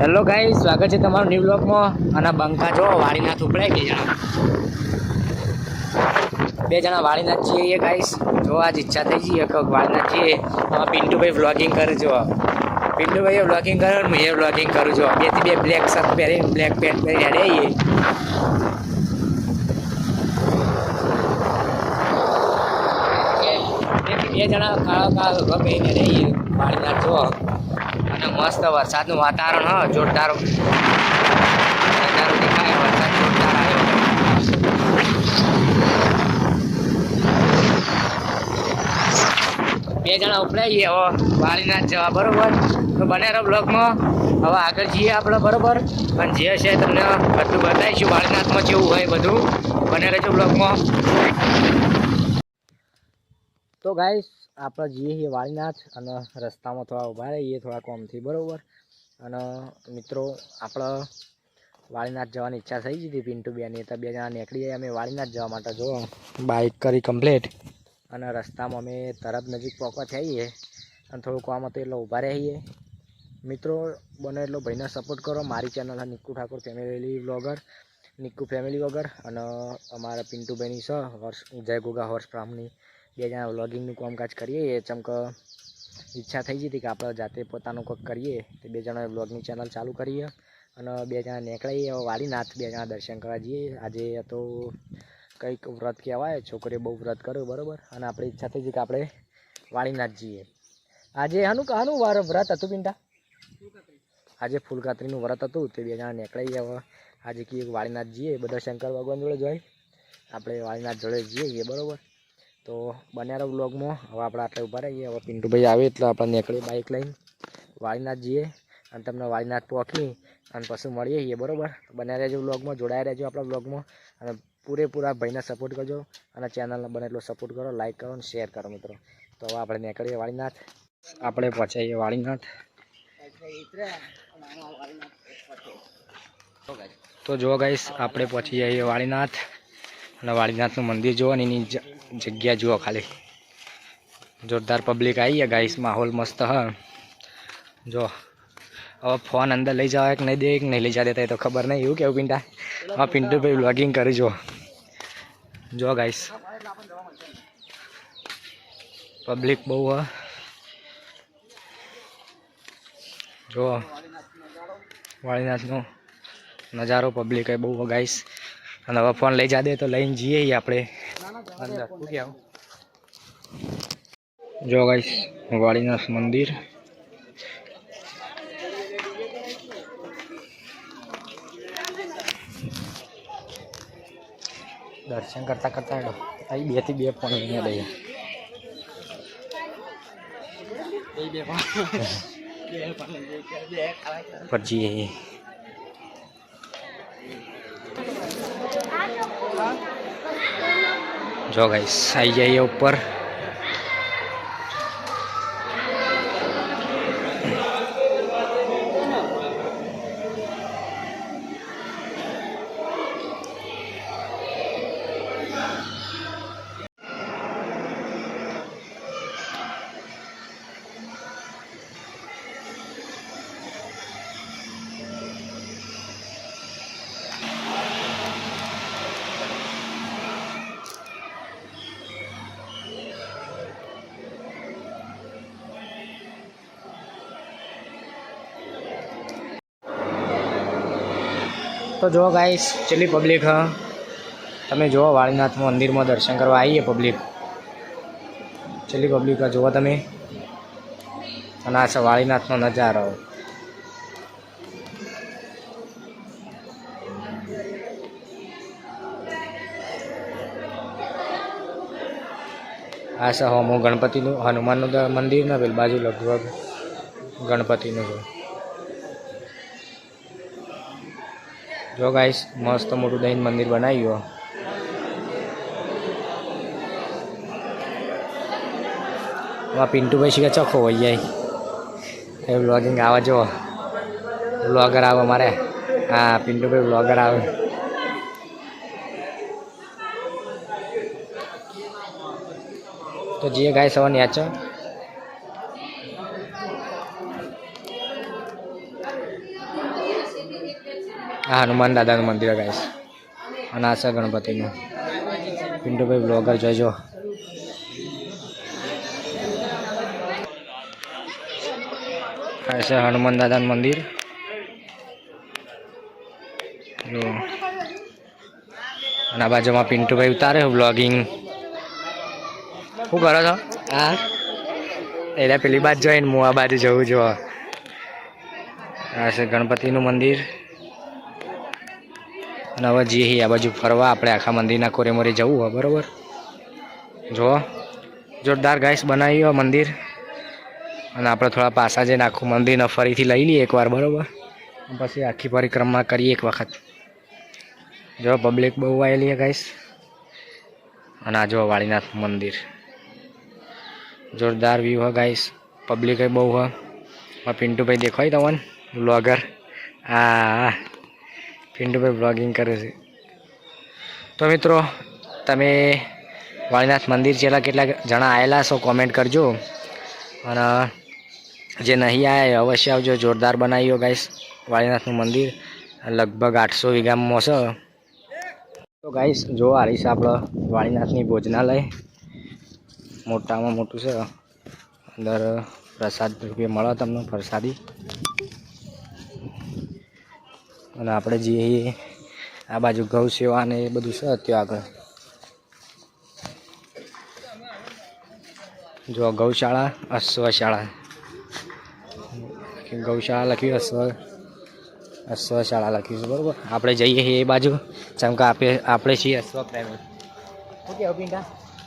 Hello ગાઈ સ્વાગત છે તમારું ન્યૂ બ્લોગમાં અને બંકા જો વાળીનાથ ઉપડાય બે જણા બે જણા વાળીનાથ છીએ ગાઈસ જો આજ ઈચ્છા થઈ જઈએ કે વાળીનાથ છીએ. આમાં પિન્ટુભાઈ વ્લોગિંગ કરે જો. પિન્ટુભાઈએ વ્લોગિંગ કરે હું એ વ્લોગિંગ કરું છું. બેથી બે બ્લેક શર્ટ પહેરી બ્લેક પેન્ટ પહેરી હેડે બે જણા કાળા કાળા પહેરીને રહીએ વાળીનાથ જો અને મસ્ત વરસાદનું વાતાવરણ, હ, જોરદાર. બે જણા ઉપડાઈએ હવે વાળીનાથ જવા બરોબર? તો બને રહો બ્લોગમાં. હવે આગળ જઈએ આપણે, બરોબર? અને જે છે તમને બધું બતાવીશું વાળીનાથમાં જેવું હોય બધું. બને રહેજો બ્લોગમાં. તો ગાઈસ આપણે જઈએ છીએ વાળીનાથ અને રસ્તામાં થોડા ઊભા રહીએ, થોડા કોમથી, બરાબર? અને મિત્રો, આપણે વાળીનાથ જવાની ઈચ્છા થઈ હતી પિન્ટુ એ તો બે જણા નીકળી અમે વાળીનાથ જવા માટે જો બાઇક કરી કમ્પ્લીટ. અને રસ્તામાં અમે તરત નજીક પહોંચવા થઈએ. અને થોડું કામ હતું એટલે ઊભા રહીએ. મિત્રો, બને એટલો ભાઈને સપોર્ટ કરો. મારી channel Nikku Thakor family vlogger Nikku family વગર અને અમારા પિન્ટુભાઈની છે હોર્સ જય ગોગા હોર્સ ફાર્મની બે જણા વ્લોગિંગનું કામકાજ કરીએ, એ ચમક ઈચ્છા થઈ જતી કે આપણે જાતે પોતાનું કંઈક કરીએ. તો બે જણા વ્લોગની ચેનલ ચાલુ કરીએ અને બે જણા નીકળીએ વાળીનાથ બે જણા દર્શન કરવા જઈએ. આજે તો કંઈક વ્રત કહેવાય, છોકરીએ બહુ વ્રત કર્યું, બરાબર? અને આપણે ઈચ્છા થઈ જતી કે આપણે વાળીનાથ જઈએ. આજે હનુ કાનું વાર વ્રત હતું પિંડા? આજે ફૂલકાત્રીનું વ્રત હતું, તે બે જણા નીકળીએ હવે. આજે કહીએ વાળીનાથ જઈએ, બધા શંકર ભગવાન જોડે જોઈ. આપણે વાળીનાથ જોડે જઈએ બરાબર? તો બન્યા બ્લોગમાં હવે આપણે આટલે ઊભા રહીએ. હવે પિન્ટુભાઈ આવે એટલે આપણે નીકળીએ બાઇક લઈને. વાળીનાથ જઈએ અને તમને વાળીનાથ પહોંચી અને પછી મળીએ છીએ, બરાબર? બન્યા રહેજો બ્લોગમાં જોડાયા રહેજો આપણા બ્લોગમાં અને પૂરેપૂરા ભાઈને સપોર્ટ કરજો અને ચેનલને બને એટલો સપોર્ટ કરો લાઇક કરો અને શેર કરો મિત્રો. તો હવે આપણે નીકળીએ વાળીનાથ. આપણે પહોંચાઈએ વાળીનાથ. તો જો ગાઈશ આપણે પહોંચી જઈએ વાળીનાથ. અને વાળીનાથનું મંદિર જોવાની જગ્યા જુઓ ખાલી. જોરદાર પબ્લિક આવી ગયા ગાઈસ માહોલ મસ્ત હ. જો, હવે ફોન અંદર લઈ જવા કે નહીં દે કે નહીં લઈ જવા દેતા, એ તો ખબર નહીં, એવું કેવું પિંટા? હા, પિન્ટુભાઈ વ્લોગિંગ કરી જો જો ગાઈસ પબ્લિક બહુ હ. જો, વાળીનાથનો નજારો પબ્લિક હોય બહુ ગાઈસ અને હવે ફોન લઈ જા દે તો લઈને જઈએ આપણે. અંદર શું કહેવું જો ગાઈસ વાળીનાથ મંદિર દર્શન કરતા કરતા હેડો અહીં બેથી બે ફોન લઈને લઈએ પછી જો ગાઈસ આવી જઈએ ઉપર તો જો ગાઈશ ચેટલી પબ્લિક હ. તમે જુઓ વાળીનાથ મંદિરમાં દર્શન કરવા આવીએ પબ્લિક ચેટલી પબ્લિક જુઓ તમે. અને આ છે વાળીનાથનો નજારો. આ છે હું ગણપતિનું હનુમાનનું મંદિર ને પેલી બાજુ લગભગ ગણપતિનું છે. જો ગાઈસ મસ્ત મોટું દહીં મંદિર બનાવ્યું. એમાં પિન્ટુભાઈ શીખે ચોખ્ખો હોય જાય એ વ્લોગિંગ આવે જો. વ્લોગર આવે મારે. હા, પિન્ટુભાઈ વ્લોગર આવે. તો જે ગાય સવાર નેચો આ હનુમાન દાદાનું મંદિર ગાઈશ અને આ છે ગણપતિનું. પિન્ટુભાઈ બ્લોગર જોઈજો આ છે હનુમાન દાદાનું મંદિર. જો અને આ બાજુમાં પિન્ટુભાઈ ઉતારે બ્લોગિંગ શું કરો છો? હા. એટલે પેલી બાજુ જોઈને હું આ બાજુ જવું જો આ છે ગણપતિનું મંદિર. અને હવે જઈએ આ બાજુ ફરવા. આપણે આખા મંદિરના કોરે મોરે જવું હોય, બરોબર? જો જોરદાર ગાઈસ બનાવ્યું હોય મંદિર. અને આપણે થોડા પાસા જઈને આખું મંદિરને ફરીથી લઈ લઈએ એકવાર, બરોબર? પછી આખી પરિક્રમા કરીએ એક વખત. જો પબ્લિક બહુ આવેલી છે ગાઈસ. અને આ જો વાળીનાથ મંદિર. જોરદાર વ્યૂ હોય ગાઈસ. પબ્લિક બહુ હ આ પિન્ટુભાઈ દેખાય તમને બ્લોગર હા પિન્ટુભાઈ બ્લોગિંગ કરે છે. તો મિત્રો, તમે વાળીનાથ મંદિર છેલ્લા કેટલા જણા આવેલા છો કોમેન્ટ કરજો. અને જે નહીં આવ્યા અવશ્ય આવજો, જોરદાર બનાવ્યો ગાઈસ વાળીનાથનું મંદિર. લગભગ આઠસો વીઘામાં છે. તો ગાઈસ જો આ રહીશ આપણે વાળીનાથની ભોજનાલય. મોટામાં મોટું છે. અંદર પ્રસાદ રૂપે મળે તમને પ્રસાદી. અને આપણે જઈએ આ બાજુ ગૌ સેવા ને એ બધું છે ત્યાં આગળ. જો ગૌશાળા, અશ્વશાળા. ગૌશાળા લખ્યું, અશ્વ, અશ્વશાળા લખ્યું છે, બરાબર? આપણે જઈએ છીએ એ બાજુ. જેમ કે આપણે આપણે છીએ અશ્વપ્રેમી.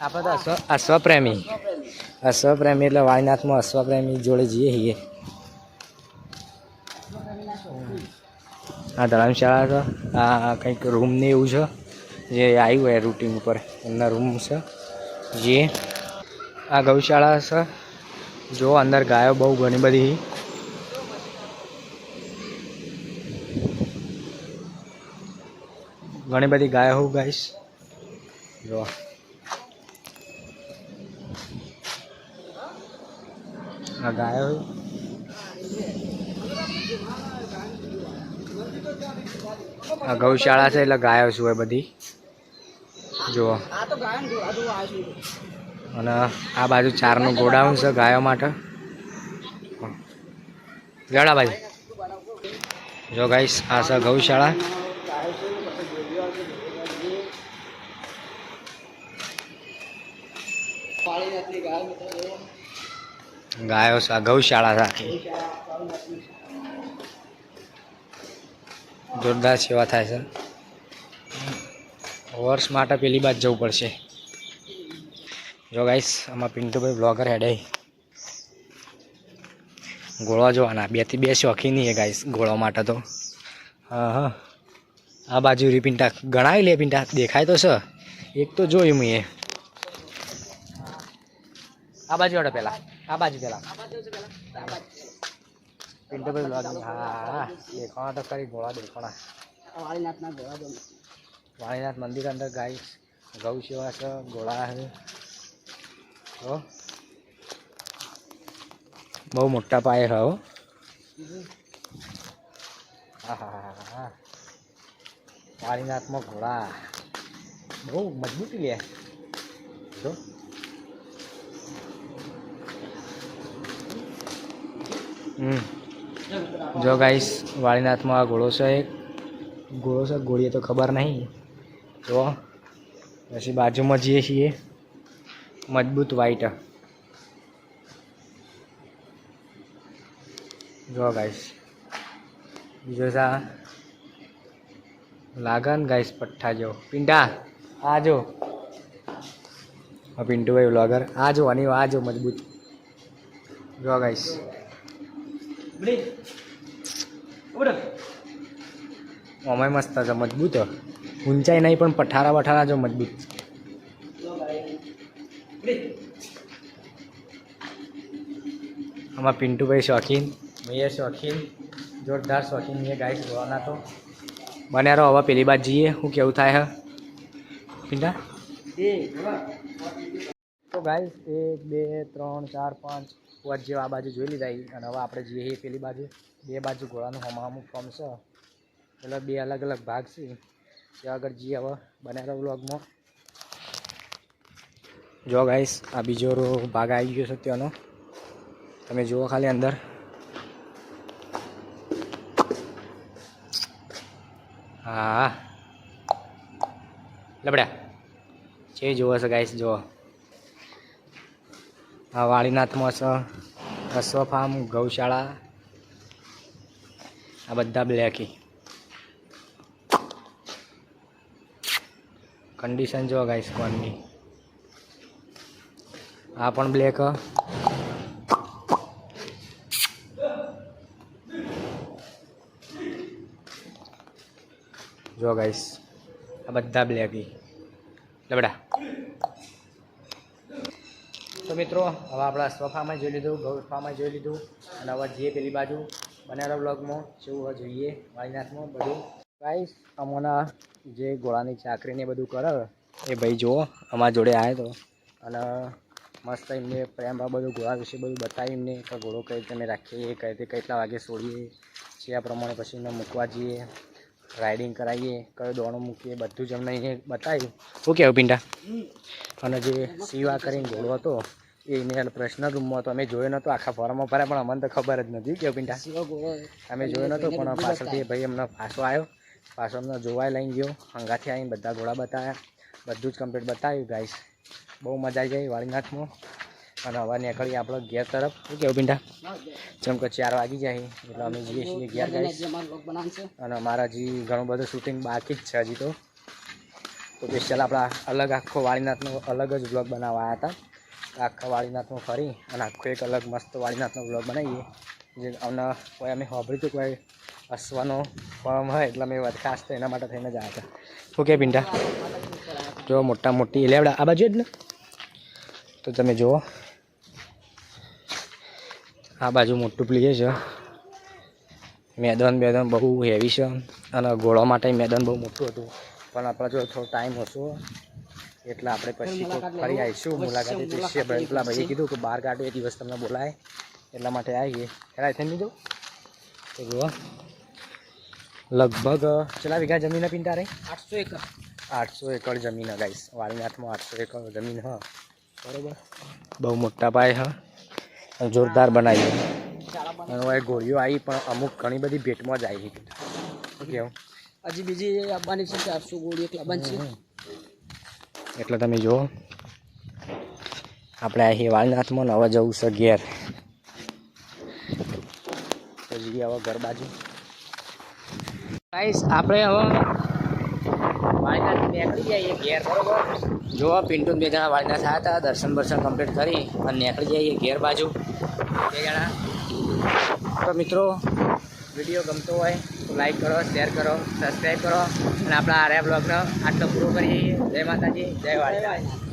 આપણે તો અશ્વ, અશ્વપ્રેમી. અશ્વપ્રેમી એટલે વાયનાથમાં અશ્વપ્રેમી જોડે જઈએ છીએ. આ ધર્મશાળા છે. આ કંઈક રૂમ ને એવું છે. જે આવ્યું હોય રૂટિન ઉપર. એમના રૂમ છે. જે આ ગૌશાળા છે. જો અંદર ગાયો બહુ ઘણી બધી ઘણી બધી ગાયો હું ગાઈશ. જો આ. ગાયો આ ગૌશાળા છે એટલે ગાયો શું હોય બધી. જુઓ. અને આ બાજુ ચારનું ગોડાઉન છે ગાયો માટે. જડા ભાઈ. જો ગાઈસ, આ છે ગૌશાળા. ગાયો છે ગૌશાળા છે જોરદાર સેવા થાય છે. વર્ષ માટે પેલી બાજ જવું પડશે. જો ગાઈસ આમાં પિન્ટુભાઈ બ્લોગર હેડે ગોળવા જોવાના. બેથી બે શોખી નહીં ગાઈસ ગોળવા માટે તો. હા હા. આ બાજુ રી પિંટા ગણાવી લે પિંટા દેખાય તો છે. એક તો જોયું મેં આ બાજુ વાળો પેલા. આ બાજુ પેલા પિન્ટુભાઈ બ્લોગિંગ હા દેખાણા તો ખરી ગોળા દેખાણા વાળીનાથ મંદિર અંદર ગાય ગૌ સેવા છે ગોળા છે તો બહુ મોટા પાયે છે હો હા હા હા હા વાળીનાથમાં ઘોડા બહુ મજબૂતી લે જો હમ જો ગાઈસ વાળીનાથમાં આ ઘોડો છે એક. ઘોડો છે, ઘોડીએ તો ખબર નહીં. તો પછી બાજુમાં જઈએ છીએ. મજબૂત વાઈટ જો ગાઈસ બીજો સા લાગન ગાઈસ પઠ્ઠા જો. પિંડા, આ જો. આ પિન્ટુભાઈ વ્લોગર, આ જો અને આ જો મજબૂત. જો ગાઈસ ઓમાય મસ્ત છે મજબૂત. ઊંચાઈ નહીં પણ પઠારા બઠારા જો મજબૂત આમાં પિન્ટુભાઈ શોખીન. મેયર શોખીન. જોરદાર શોખીન મેં ગાય જોવાના તો. બન્યા રહો હવે પેલી બાદ જઈએ. શું કેવું થાય હે? પિંટા તો ગાઈસ એક બે ત્રણ ચાર પાંચ. પાંચ જેવા આ બાજુ જોઈ લીધા અને હવે આપણે જઈએ પેલી બાજુ. બે બાજુ ઘોડાનું હમામું ફોર્મ છે. એટલે બે અલગ અલગ ભાગ છે. ત્યાં આગળ જઈએ હવે બનાવેલો વ્લોગમાં. જો ગાઈસ આ બીજો ભાગ આવી ગયો છે ત્યાંનો. તમે જુઓ ખાલી અંદર. હા. લબડ્યા જે જુઓ છે ગાઈસ જુઓ. આ વાળીનાથમાં છે અશ્વ ફાર્મ ગૌશાળા. આ બધા બ્લેકી કન્ડિશન જો ગાઈસ કોનની આ પણ બ્લેક. જો ગાઈસ આ બધા બ્લેકી લબડા. તો મિત્રો, હવે આપણા સ્વફામાં જોઈ લીધું, ગૌ જોઈ લીધું, અને હવે જઈએ પેલી બાજુ બનાવેલા બ્લોગમાં જેવું જોઈએ વાળીનાથમાં બધું. ગાઈસ અમોના જે ગોળાની ચાકરીને બધું કરે એ ભાઈ જુઓ અમારા જોડે આવ્યો તો. અને મસ્ત એમને પ્રેમ આ બધું ઘોડા વિશે બધું બતાવી એમને કે ઘોડો કઈ રીતે અમે રાખીએ કઈ રીતે કેટલા વાગે છોડીએ છીએ આ પ્રમાણે પછી એમને મૂકવા જઈએ રાઇડિંગ કરાવીએ કયો દોણો મૂકીએ બધું જ અમને અહીંયા બતાવ્યું. શું કહેવું પિંડા? અને જે સીવા કરીને ઘોડો હતો એ એને પ્રશ્ન રૂમમાં હતો અમે જોયો નહોતો આખા ફોરમમાં ભરાય પણ અમને તો ખબર જ નથી. કેવું પિંડા? અમે જોયો નહોતો પણ પાછળથી ભાઈ અમને પાછો આવ્યો પાછો અમને જોવાય લઈને ગયો. હંગાથી આવીને બધા ઘોડા બતાવ્યા બધું જ કમ્પ્લીટ બતાવ્યું ગાઈસ બહુ મજા આવી ગઈ વાળીનાથમાં. અને હવે નીકળી આપણે ઘેર તરફ. શું કેવું પિંડા? જેમ કે ચાર વાગી જાય એટલે અમે જઈએ છીએ ઘેર ગાઈસ અને અમારા હજી ઘણું બધું શૂટિંગ બાકી જ છે હજી તો. તો સ્પેશિયલ આપણા અલગ આખો વાળીનાથનો અલગ જ બ્લોગ બનાવવા હતા. આખા વાળીનાથમાં ફરી અને આખો એક અલગ મસ્ત વાળીનાથનો બ્લોગ બનાવીએ. જે અમને કોઈ અમે સાંભળ્યું હતું કોઈ અશ્વાનો ફોર્મ હોય એટલે અમે વાત ખાસ તો એના માટે થઈને જ આવ્યા હતા. ઓકે પિંડા જો મોટા મોટી લેવડા આ બાજુ જ ને? તો તમે જુઓ. આ બાજુ મોટું પ્લેસ છે. મેદાન મેદાન બહુ હેવી છે. અને ઘોડો માટે મેદાન બહુ મોટું હતું. પણ આપણે જો થોડો ટાઈમ હશો. એટલે આપણે પછી ફરી આવીશું. મુલાકાત ભાઈ પેલા ભાઈએ કીધું કે બહાર કાઢો એ દિવસ તમને બોલાય. એટલા માટે આવીએ. ખેરાય થઈ લીધું તો જુઓ. લગભગ ચલા વીઘા જમીન પિંટા રહી આઠસો એકર. આઠસો એકર જમીન ગાઈશ વાળીનાથમાં આઠસો એકર જમીન હ. બરોબર. બહુ મોટા પાયે હ. જોરદાર બનાવી હવે ગોળીઓ આવી પણ અમુક ઘણી બધી ભેટમાં જ આવી કેવું? હજી બીજી આવવાની છે ચારસો ગોળી એક લાવવાની છે? એટલે તમે જુઓ. આપણે અહીં વાલનાથમાં નવા જવું છે ઘેર. જઈએ હવે ઘર બાજુ. ગાઈસ આપણે હવે વાલનાથ નીકળી જઈએ ઘેર, બરોબર? જો પિન્ટુ બે જણા વાલનાથ થયા હતા, દર્શન બર્શન કમ્પ્લીટ કરી અને નીકળી જઈએ ઘેર બાજુ. બે જણા. તો મિત્રો, વીડિયો ગમતો હોય તો લાઈક કરો શેર કરો સબસ્ક્રાઈબ કરો અને આપણા આર્યા બ્લોગનો આટલો પૂરો કરીએ જય માતાજી, જય વાળીનાથ